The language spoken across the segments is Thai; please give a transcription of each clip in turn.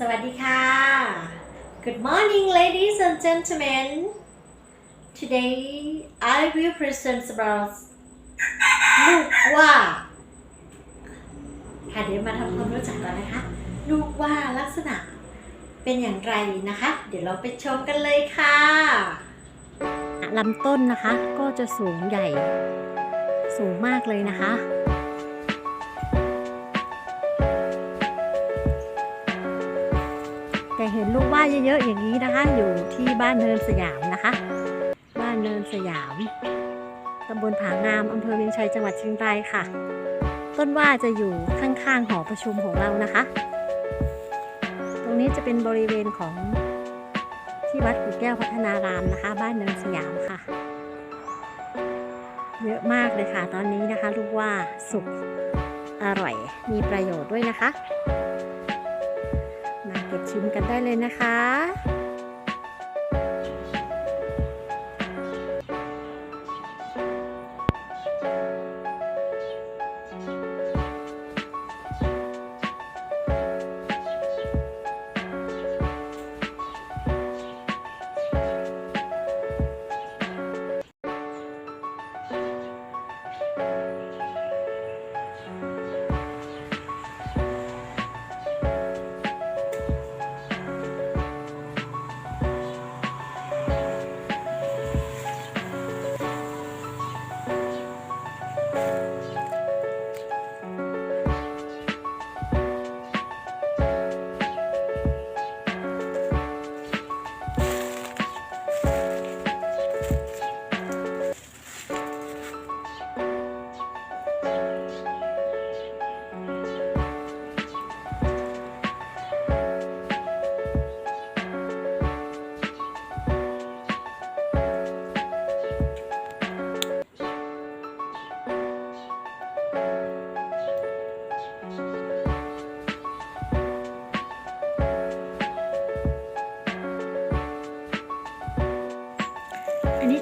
สวัสดีค่ะ Good morning ladies and gentlemen Today I will present about ลูกว่าค่ะเดี๋ยวมาทำความรู้จักก่อนนะคะ ลูกว่าลักษณะเป็นอย่างไรนะคะ เดี๋ยวเราไปชมกันเลยค่ะลำต้นนะคะก็จะสูงใหญ่ สูงมากเลยนะคะ เห็นลูกว่าเยอะๆอย่างนี้นะคะ อยู่ที่บ้านเนินสยามนะคะ บ้านเนินสยามตำบลผางามอำเภอเวียงชัยจังหวัดเชียงรายค่ะ ต้นว่าจะอยู่ข้างๆหอประชุมของเรานะคะ ตรงนี้จะเป็นบริเวณของที่วัดกู่แก้วพัฒนารามนะคะ บ้านเนินสยามค่ะ เยอะมากเลยค่ะ ตอนนี้นะคะลูกว่าสุกอร่อยมีประโยชน์ด้วยนะคะ ชิมกันได้เลยนะคะ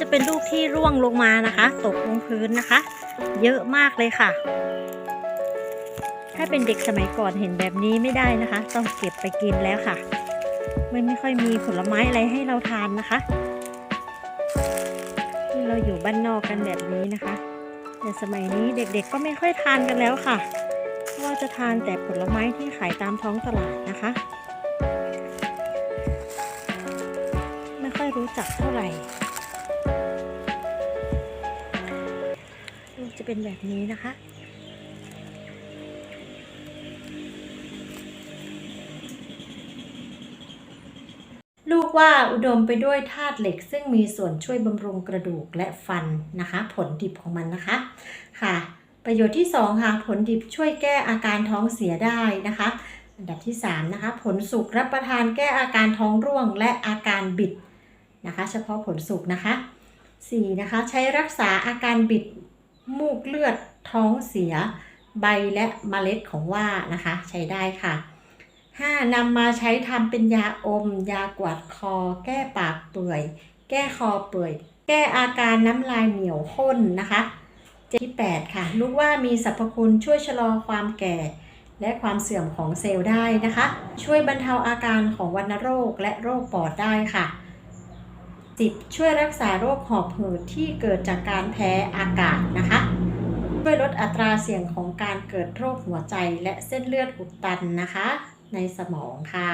จะเป็นลูกที่ร่วงลงมานะคะ ตกลงพื้นนะคะ เยอะมากเลยค่ะ ถ้าเป็นเด็กสมัยก่อนเห็นแบบนี้ไม่ได้นะคะ ต้องเก็บไปกินแล้วค่ะ ไม่ไม่ค่อยมีผลไม้อะไรให้เราทานนะคะที่เราอยู่บ้านนอกกันแบบนี้นะคะ แต่สมัยนี้เด็กๆก็ไม่ค่อยทานกันแล้วค่ะเพราะว่าจะทานแต่ผลไม้ที่ขายตามท้องตลาดนะคะ ไม่ค่อยรู้จักเท่าไหร่ เป็นแบบนี้นะคะ ลูกว่าอุดมไปด้วยธาตุเหล็ก ซึ่งมีส่วนช่วยบำรุงกระดูกและฟันนะคะ ผลดิบของมันนะคะค่ะ ประโยชน์ที่ 2 ค่ะ ผลดิบช่วยแก้อาการท้องเสียได้นะคะ อันดับที่ 3 นะคะ ผลสุกรับประทานแก้อาการท้องร่วงและอาการบิดนะคะ เฉพาะผลสุกนะคะ 4. นะคะ ใช้รักษาอาการบิด มูกเลือดท้องเสีย ใบและเมล็ดของว่านะคะ ใช้ได้ค่ะ 5. นำมาใช้ทำเป็นยาอม ยากวาดคอ แก้ปากเปื่อย แก้คอเปื่อย แก้อาการน้ำลายเหนียวข้นนะคะเจ็ดที่8ค่ะ ลูกว่ามีสรรพคุณช่วยชะลอความแก่ และความเสื่อมของเซลล์ได้นะคะ ช่วยบรรเทาอาการของวัณโรคและโรคปอดได้ค่ะ 10. ช่วยรักษาโรคหอบหืดที่เกิดจากการแพ้อากาศนะคะ ช่วยลดอัตราเสี่ยงของการเกิดโรคหัวใจและเส้นเลือดอุดตันนะคะ ในสมองค่ะ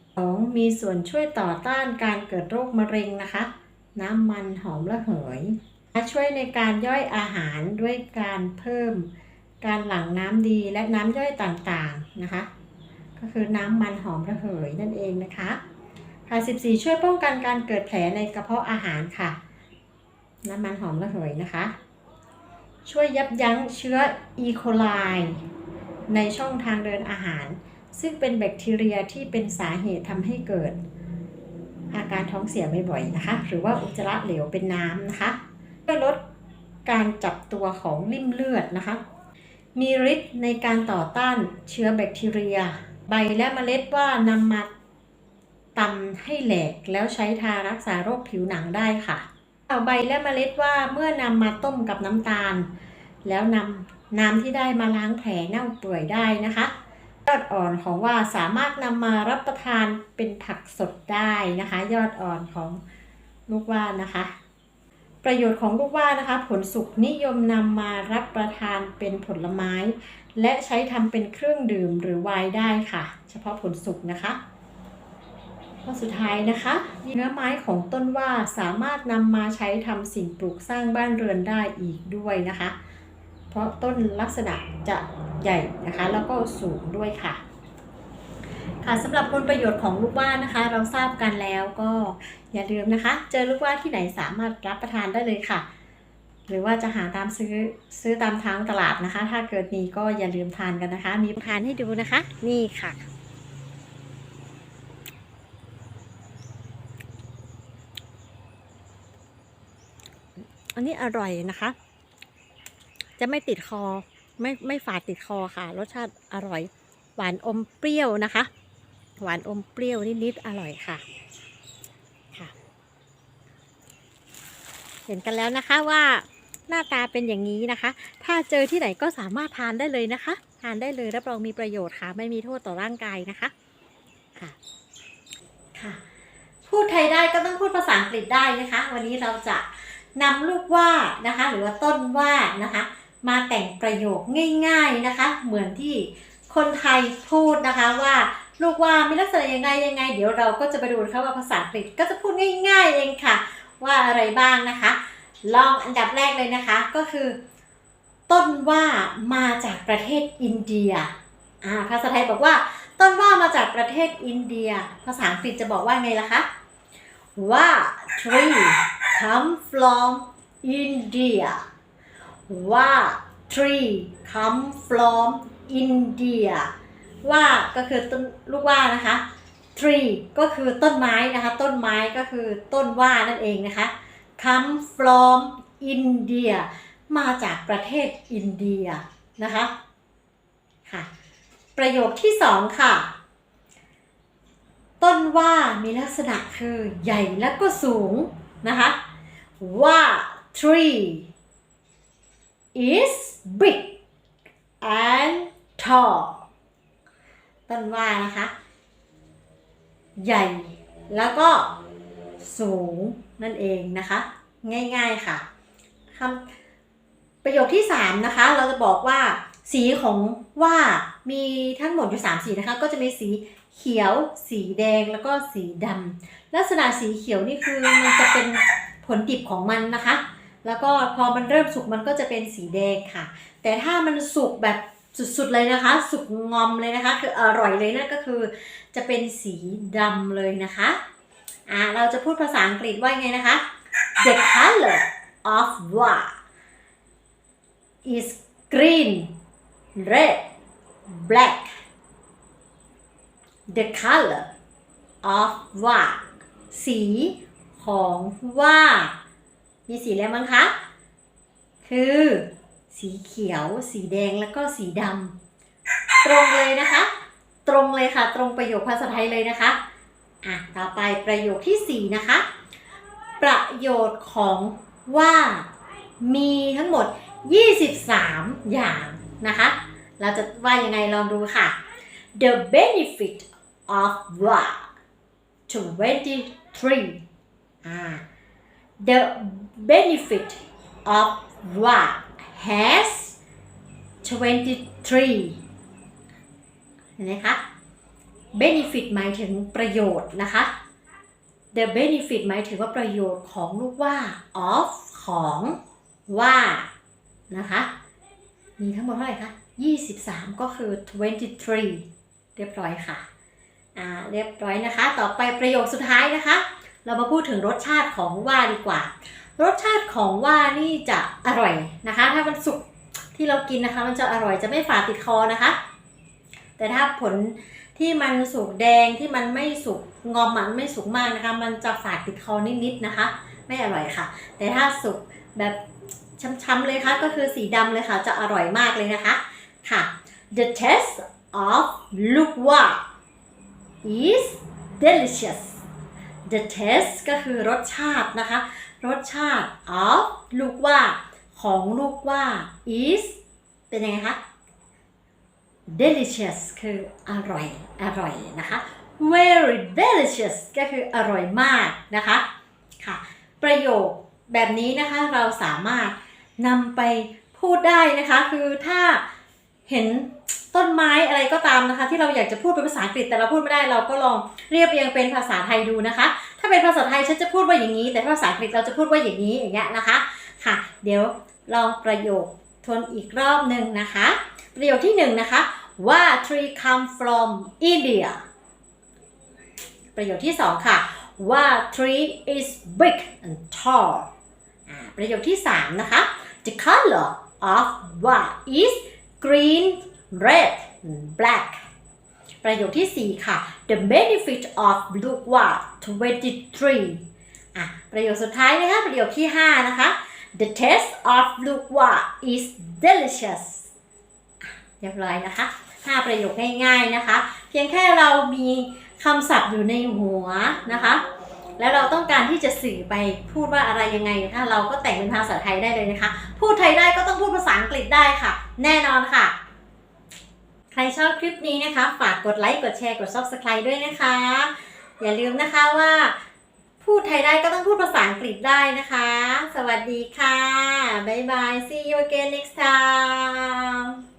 2. มีส่วนช่วยต่อต้านการเกิดโรคมะเร็งนะคะ น้ำมันหอมระเหย ช่วยในการย่อยอาหารด้วยการเพิ่ม การหลั่งน้ำดีและน้ำย่อยต่างๆนะคะ ก็คือน้ำมันหอมระเหยนั่นเองนะคะ ค่ะ 14 ช่วยป้องกันการเกิดแผลในกระเพาะอาหารค่ะ น้ำมันหอมระเหยนะคะ ช่วยยับยั้งเชื้ออีโคไลในช่องทางเดินอาหาร ซึ่งเป็นแบคทีเรียที่เป็นสาเหตุทำให้เกิด อาการท้องเสียบ่อยๆนะคะ หรือว่าอุจจาระเหลวเป็นน้ำนะคะเพื่อลดการจับตัวของริ่มเลือดนะคะ มีฤทธิ์ในการต่อต้านเชื้อแบคทีเรีย ใบและเมล็ดว่านำมา ตำให้แหลกแล้วใช้ทารักษาโรคผิวหนังได้ค่ะเอาใบและเมล็ดว่าเมื่อนำมาต้มกับน้ำตาล แล้วนำน้ำที่ได้มาล้างแผลเน่าเปื่อยได้นะคะยอดอ่อนของว่าสามารถนำมารับประทานเป็นผักสดได้นะคะ ยอดอ่อนของลูกว่านะคะ ประโยชน์ของลูกว่านะคะ ผลสุกนิยมนำมารับประทานเป็นผลไม้ และใช้ทำเป็นเครื่องดื่มหรือไวน์ได้ค่ะ เฉพาะผลสุกนะคะ ข้อสุดท้ายนะคะเนื้อไม้ของต้นว่าสามารถนำมาใช้ทำสิ่งปลูกสร้างบ้านเรือนได้อีกด้วยนะคะ เพราะต้นลักษณะจะใหญ่นะคะแล้วก็สูงด้วยค่ะค่ะสำหรับคุณประโยชน์ของลูกว่านะคะ เราทราบกันแล้วก็อย่าลืมนะคะ เจอลูกว่าที่ไหนสามารถรับประทานได้เลยค่ะ หรือว่าจะหาตามซื้อซื้อตามทางตลาดนะคะ ถ้าเกิดมีก็อย่าลืมทานกันนะคะ มีทานให้ดูนะคะ นี่ค่ะ อันนี้อร่อยนะคะ จะไม่ติดคอ ไม่ไม่ฝาดติดคอค่ะ รสชาติอร่อย หวานอมเปรี้ยวนะคะ หวานอมเปรี้ยวนิดๆอร่อยค่ะค่ะ เห็นกันแล้วนะคะว่าหน้าตาเป็นอย่างนี้นะคะ ถ้าเจอที่ไหนก็สามารถทานได้เลยนะคะ ทานได้เลยรับรองมีประโยชน์ค่ะ ไม่มีโทษต่อร่างกายนะคะ ค่ะ ค่ะ พูดไทยได้ก็ต้องพูดภาษาอังกฤษได้นะคะ วันนี้เราจะ นำลูกว่านะคะหรือว่าต้นว่านะคะมาแต่งประโยคง่าย ๆนะคะ เหมือนที่คนไทยพูดนะคะว่าลูกว่ามีลักษณะยังไงยังไง เดี๋ยวเราก็จะไปดูนะคะว่าภาษาอังกฤษก็จะพูดง่าย ๆเองค่ะ ว่าอะไรบ้างนะคะ ลองอันดับแรกเลยนะคะก็คือ ต้นว่ามาจากประเทศอินเดียอ่าภาษาไทยบอกว่าต้นว่ามาจากประเทศอินเดีย ภาษาอังกฤษจะบอกว่าไงล่ะคะว่า tree come from India ว่า tree come from India ว่าก็คือต้นลูกว่านะคะ tree ก็คือต้นไม้นะคะ ต้นไม้ก็คือต้นว่านั่นเองนะคะ come from India มาจากประเทศอินเดียนะคะค่ะประโยคที่สองค่ะ ต้นว่ามีลักษณะคือใหญ่และก็สูงนะคะ ว่า tree is big and tall ต้นว่านะคะ ใหญ่ แล้วก็สูงนั่นเองนะคะ ง่ายๆค่ะคำประโยคที่ 3 นะคะ เราจะบอกว่า สีของว่ามีทั้งหมดอยู่ 3 สีนะคะ ก็จะมีสีเขียว สีแดงแล้วก็สีดำลักษณะสีเขียวนี่คือมันจะเป็น ลดิบของมันนะคะ แล้วก็พอมันเริ่มสุกมันก็จะเป็นสีแดงค่ะ แต่ถ้ามันสุกแบบสุดๆเลยนะคะ สุกงอมเลยนะคะ คืออร่อยเลยนั่นก็คือ จะเป็นสีดำเลยนะคะอ่าเราจะพูดภาษาอังกฤษว่าไงนะคะ the color of wa is green red black the color of ว่าสี ของว่า มีสีอะไรบ้างคะ คือ สีเขียว สีแดงแล้วก็สีดำตรงเลยนะคะ ตรงเลยค่ะ ตรงประโยคภาษาไทยเลยนะคะอะต่อไปประโยคที่ 4 นะคะ ประโยชน์ของว่ามีทั้งหมด 23 อย่างนะคะ เราจะว่ายังไงลองดูค่ะ The benefit of wa 23 The benefit of wa has 23เห็นไหมคะ benefit หมายถึงประโยชน์นะคะ the benefit หมายถึงว่าประโยชน์ของลูกว่า of ของว่านะคะ มีทั้งหมดเท่าไหร่คะ 23 ก็คือ 23 เรียบร้อยค่ะ อ่า เรียบร้อยนะคะ ต่อไปประโยคสุดท้ายนะคะ เรามาพูดถึงรสชาติของว่าดีกว่า รสชาติของว่านี่จะอร่อยนะคะ ถ้ามันสุกที่เรากินนะคะ มันจะอร่อยจะไม่ฝาดติดคอนะคะ แต่ถ้าผลที่มันสุกแดงที่มันไม่สุกงอมมันไม่สุกมากนะคะ มันจะฝาดติดคอนิดๆนะคะ ไม่อร่อยค่ะ แต่ถ้าสุกแบบช้ำๆเลยค่ะก็คือสีดำเลยค่ะ จะอร่อยมากเลยนะคะค่ะ the taste of lukwa is delicious the taste ก็คือรสชาตินะคะ รสชาติ of ลูกว่า ของลูกว่า is เป็นยังไงคะ delicious คืออร่อย อร่อยนะคะ very delicious ก็คืออร่อยมากนะคะค่ะ ประโยคแบบนี้นะคะเราสามารถนำไปพูดได้นะคะ คือถ้าเห็น ต้นไม้อะไรก็ตามนะคะ ที่เราอยากจะพูดเป็นภาษาอังกฤษแต่เราพูดไม่ได้เราก็ลองเรียบเรียงเป็นภาษาไทยดูนะคะ ถ้าเป็นภาษาไทยฉันจะพูดว่าอย่างนี้ แต่ภาษาอังกฤษเราจะพูดว่าอย่างนี้อย่างเงี้ยนะคะค่ะ เดี๋ยวลองประโยคทวนอีกรอบหนึ่งนะคะ ประโยคที่หนึ่งนะคะ ว่า tree come from India ประโยคที่สองค่ะว่า tree is big and tall อ่าประโยคที่สามนะคะ the color of what is green red black ประโยคที่สี่ค่ะ the benefit of blue what 23อะประโยคสุดท้ายนะคะประโยคที่ห้านะคะ the taste of blue what is delicious เรียบร้อยนะคะ 5 ประโยคง่ายๆนะคะ เพียงแค่เรามีคำศัพท์อยู่ในหัวนะคะ แล้วเราต้องการที่จะสื่อไปพูดว่าอะไรยังไงนะคะเราก็แต่งเป็นภาษาไทยได้เลยนะคะ พูดไทยได้ก็ต้องพูดภาษาอังกฤษได้ค่ะ แน่นอนค่ะ ใครชอบคลิปนี้นะคะ ฝากกดไลค์กดแชร์กด subscribe ด้วยนะคะ อย่าลืมนะคะว่าพูดไทยได้ก็ต้องพูดภาษาอังกฤษได้นะคะ สวัสดีค่ะ บ๊ายบาย see you again next time